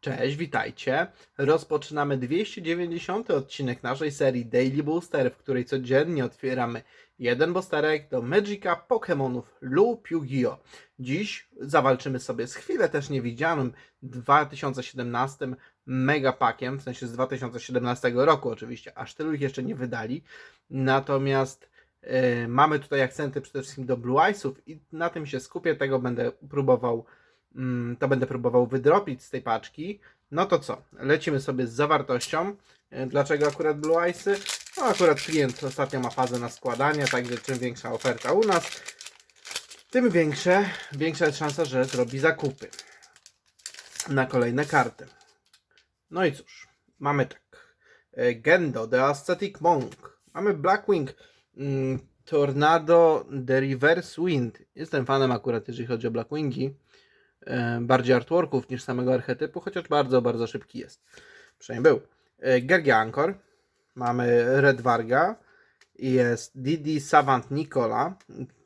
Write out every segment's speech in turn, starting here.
Cześć, witajcie. Rozpoczynamy 290 odcinek naszej serii Daily Booster, w której codziennie otwieramy jeden boosterek do Magica Pokémonów lub Yu-Gi-Oh! Dziś zawalczymy sobie z chwilę też niewidzianym 2017 Megapakiem, w sensie z 2017 roku oczywiście, aż tylu ich jeszcze nie wydali. Natomiast e, mamy tutaj akcenty przede wszystkim do Blue Eyesów i na tym się skupię, tego będę próbował to będę próbował wydropić z tej paczki. No to co? Lecimy sobie z zawartością. E, Dlaczego akurat Blue Eyesy? No akurat klient ostatnio ma fazę na składanie, także czym większa oferta u nas, tym większe, większa jest szansa, że zrobi zakupy na kolejne karty. No i cóż, mamy tak. E, Gendo, The Ascetic Monk. Mamy Blackwing, mm, Tornado, The Reverse Wind. Jestem fanem akurat, jeżeli chodzi o Blackwingi bardziej artworków niż samego archetypu, chociaż bardzo, bardzo szybki jest. Przynajmniej był. E, Gergia Ankor, mamy Red Varga jest Didi Savant Nicola.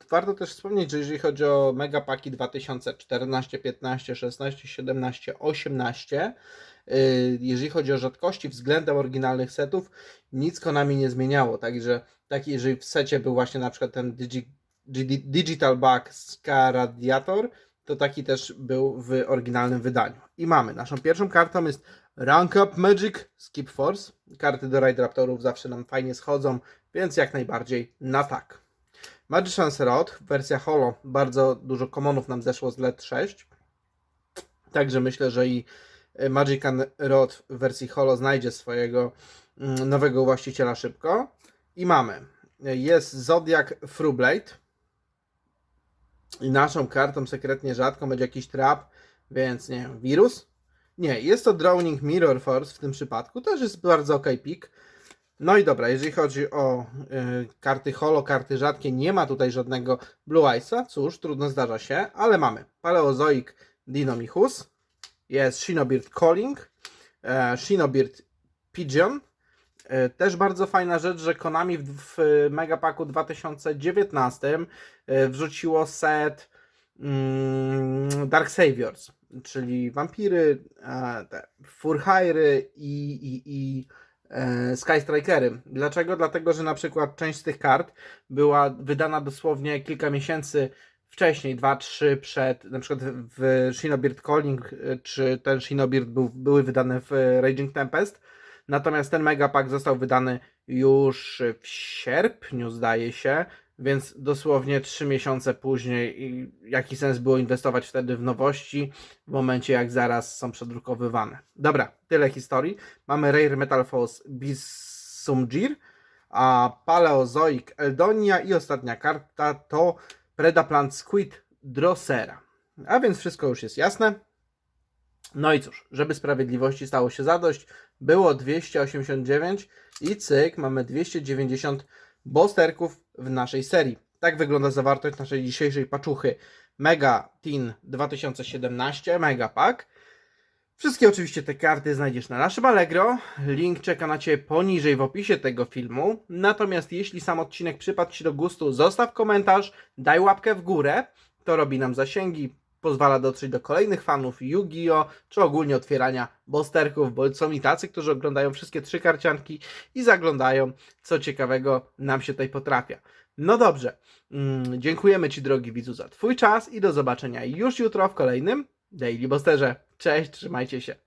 Warto też wspomnieć, że jeżeli chodzi o megapaki 2014, 15, 16, 17, 18, y, jeżeli chodzi o rzadkości względem oryginalnych setów, nic Konami nie zmieniało. Także taki, jeżeli w secie był właśnie na przykład ten Digi, Digi, Digital Bug Ska Radiator, to taki też był w oryginalnym wydaniu. I mamy, naszą pierwszą kartą jest Rank Up Magic Skip Force. Karty do Raid Raptorów zawsze nam fajnie schodzą, więc jak najbardziej na tak. Magician's Rod, wersja holo, bardzo dużo komonów nam zeszło z LED 6. Także myślę, że i Magican Rod w wersji holo znajdzie swojego mm, nowego właściciela szybko. I mamy, jest Zodiac Frublade, i naszą kartą sekretnie rzadką będzie jakiś trap, więc nie wiem, wirus? Nie, jest to Drowning Mirror Force w tym przypadku, też jest bardzo ok pick. No i dobra, jeżeli chodzi o y, karty holo, karty rzadkie, nie ma tutaj żadnego Blue Eyesa, cóż, trudno zdarza się, ale mamy Paleozoic Dinomichus, jest Shinobeard Calling, e, Shinobeard Pigeon, Też bardzo fajna rzecz, że Konami w, w Megapaku 2019 e, wrzuciło set mm, Dark Saviors, czyli wampiry, e, te Furhairy i, i, i e, Sky Strikery. Dlaczego? Dlatego, że na przykład część z tych kart była wydana dosłownie kilka miesięcy wcześniej, 2-3 przed, na przykład w Shinobeard Calling, e, czy ten Shinobeard był, były wydane w Raging Tempest, Natomiast ten megapack został wydany już w sierpniu, zdaje się, więc dosłownie 3 miesiące później. I jaki sens było inwestować wtedy w nowości, w momencie jak zaraz są przedrukowywane. Dobra, tyle historii. Mamy Rare Metal Force Bisumgir, a Paleozoic Eldonia i ostatnia karta to Predaplant Squid Drossera. A więc wszystko już jest jasne. No i cóż, żeby sprawiedliwości stało się zadość, było 289 i cyk, mamy 290 bosterków w naszej serii. Tak wygląda zawartość naszej dzisiejszej paczuchy Mega Teen 2017 Mega Pack. Wszystkie oczywiście te karty znajdziesz na naszym Allegro. Link czeka na Ciebie poniżej w opisie tego filmu. Natomiast jeśli sam odcinek przypadł Ci do gustu, zostaw komentarz, daj łapkę w górę. To robi nam zasięgi, pozwala dotrzeć do kolejnych fanów Yu-Gi-Oh! czy ogólnie otwierania bosterków, bo są i tacy, którzy oglądają wszystkie trzy karcianki i zaglądają, co ciekawego nam się tutaj potrafia. No dobrze, mm, dziękujemy Ci drogi widzu za Twój czas i do zobaczenia już jutro w kolejnym Daily Bosterze. Cześć, trzymajcie się.